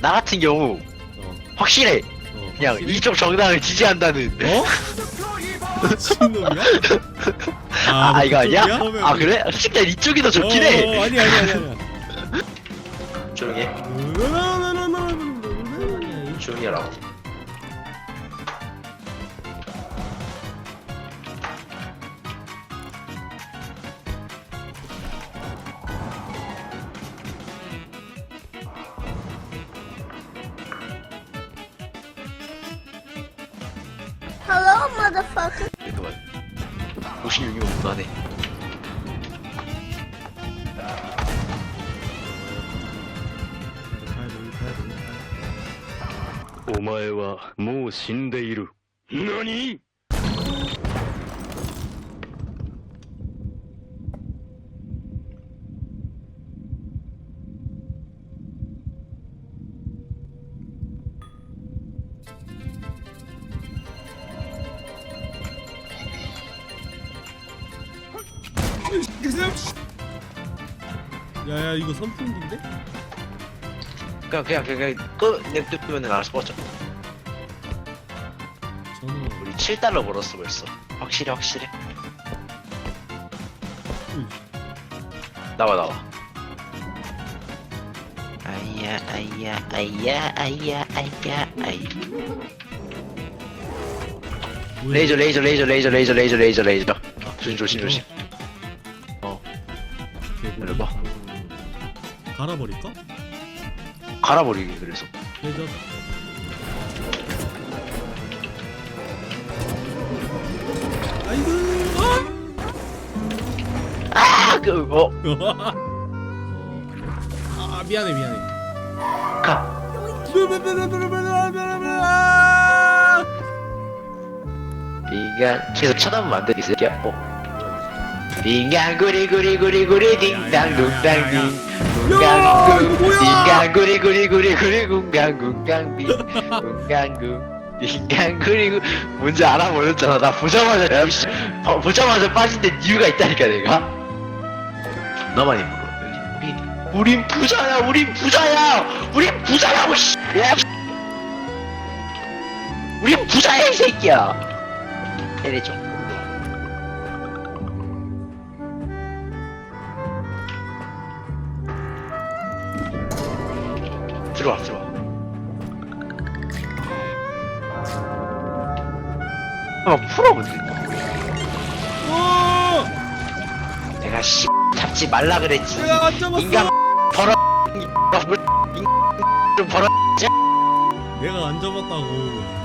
나 같은 경우 어, 확실해. 어. 그냥? 이쪽 정당을 지지한다는. 어? 미친놈이야? 아, 너 이거 아니야? 그쪽이야? 아 그- 그래? 솔직히 난 이쪽이 더 좋긴 어, 해. 어, 아니 아니 아니 아니. 조용히 해. 조용히 하라고. motherfucker. Igual. O Shinyu, tá bem. O 前はもう死んでいる。何 야야 이거 선풍기인데? 그냥 그냥 그냥 끄 냅두면 알아서 꺼져. 저는 우리 7달러 벌었어 벌써. 확실해 확실해. 음. 나와 나와. 아이야 아이야 아이야 아이야 아이야 아이. 레이저 레이저 레이저 레이저 레이저 레이저 레이저 레이저. 조심 조심 조심. 열어봐. 갈아버릴까? 갈아버리기 그래서. 레이저. 아이고. 아 그, 어, 어. 아 미안해 미안해. 가. 인간 계속 쳐다보면 안 돼, 이 새끼야. 어. 인간 구리 구리 구리 구리 딩당 둥당 딩 둥강구 인간 구리 구리 구리 구리 궁강 궁강 딩 궁강구 인간 구리 구 뭔지 알아버렸잖아. 나 보자마자 야, 씨, 어, 보자마자 빠진 데 이유가 있다니까 내가. 너만이 물어. 우리 우린 부자야. 우린 부자야. 우린 부자라고 씨. 우린 부자야 이 새끼야. 해내줘. 들어와 들어와. 한번 풀어 근데. 어! 내가 씨 잡지 말라 그랬지. 내가 안 잡았어. 인간 벌어. 좀 벌어. 내가 안 잡았다고.